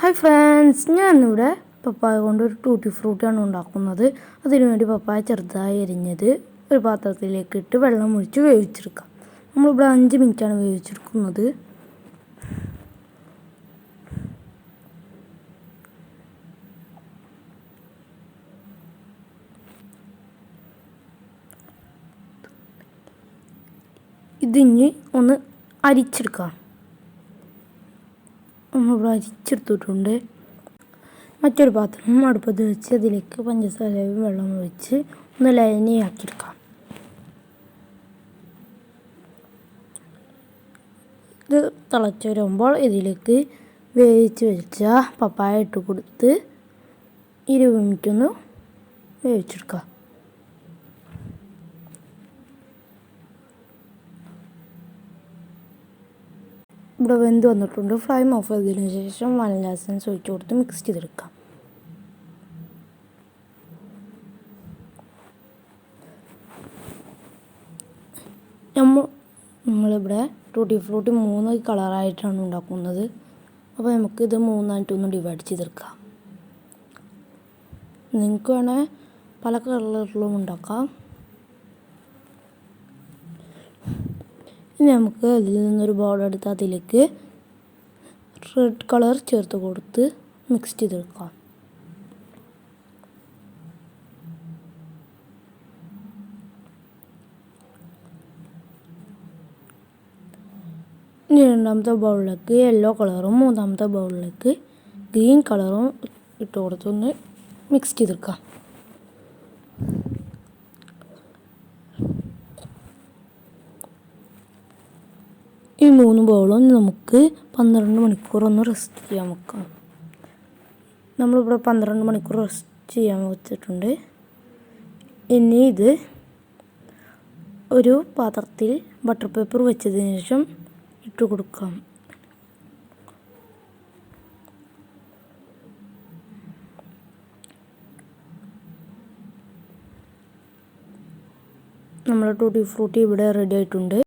Hi friends ഞാൻ ഞാനിവിടെ പപ്പായ കൊണ്ട് ഒരു ടൂട്ടി ഫ്രൂട്ടാണ് ഉണ്ടാക്കുന്നത്. അതിനുവേണ്ടി പപ്പായ ചെറുതായി എരിഞ്ഞത് ഒരു പാത്രത്തിലേക്ക് ഇട്ട് വെള്ളം ഒഴിച്ച് വേവിച്ചെടുക്കാം. നമ്മളിവിടെ അഞ്ച് മിനിറ്റാണ് വേവിച്ചെടുക്കുന്നത്. ഇതിഞ്ഞ് ഒന്ന് അരിച്ചെടുക്കാം. നമ്മളിവിടെ അരിച്ചെടുത്തിട്ടുണ്ട്. മറ്റൊരു പാത്രം അടുപ്പത്ത് വെച്ച് അതിലേക്ക് പഞ്ചസാരയും വെള്ളം ഒഴിച്ച് ഒന്ന് ലൈനിയാക്കിയെടുക്കാം. ഇത് തിളച്ച് വരുമ്പോൾ ഇതിലേക്ക് വേവിച്ച് വെച്ച പപ്പായ ഇട്ട് കൊടുത്ത് ഇരുപത് മിനിറ്റ് ഒന്ന് വേവിച്ചെടുക്കാം. ഇവിടെ വെന്ത് വന്നിട്ടുണ്ട്. ഫ്ലെയിം ഓഫ് ചെയ്തതിന് ശേഷം വനില എസൻസ് ഒഴിച്ച് കൊടുത്ത് മിക്സ് ചെയ്തെടുക്കാം. നമ്മൾ നമ്മളിവിടെ ടൂട്ടി ഫ്രൂട്ടി മൂന്ന് കളറായിട്ടാണ് ഉണ്ടാക്കുന്നത്. അപ്പോൾ നമുക്ക് ഇത് മൂന്നായിട്ടൊന്ന് ഡിവൈഡ് ചെയ്തെടുക്കാം. നിങ്ങൾക്ക് വേണേൽ പല കളറിലും ഉണ്ടാക്കാം. ഇനി നമുക്ക് അതിൽ നിന്നൊരു ബോൾ എടുത്ത് അതിലേക്ക് റെഡ് കളർ ചേർത്ത് കൊടുത്ത് മിക്സ് ചെയ്തെടുക്കാം. ഇനി രണ്ടാമത്തെ ബൗളിലേക്ക് യെല്ലോ കളറും മൂന്നാമത്തെ ബൗളിലേക്ക് ഗ്രീൻ കളറും ഇട്ട് കൊടുത്തൊന്ന് മിക്സ് ചെയ്തെടുക്കാം. ഈ മൂന്ന് ബോളും നമുക്ക് പന്ത്രണ്ട് മണിക്കൂർ ഒന്ന് റെസ്റ്റ് ചെയ്യാൻ വെക്കാം. നമ്മളിവിടെ പന്ത്രണ്ട് മണിക്കൂർ റെസ്റ്റ് ചെയ്യാൻ വെച്ചിട്ടുണ്ട്. ഇനി ഇത് ഒരു പാത്രത്തിൽ ബട്ടർ പേപ്പർ വെച്ചതിന് ശേഷം ഇട്ട് കൊടുക്കാം. നമ്മുടെ ടൂട്ടി ഫ്രൂട്ടി ഇവിടെ റെഡി ആയിട്ടുണ്ട്.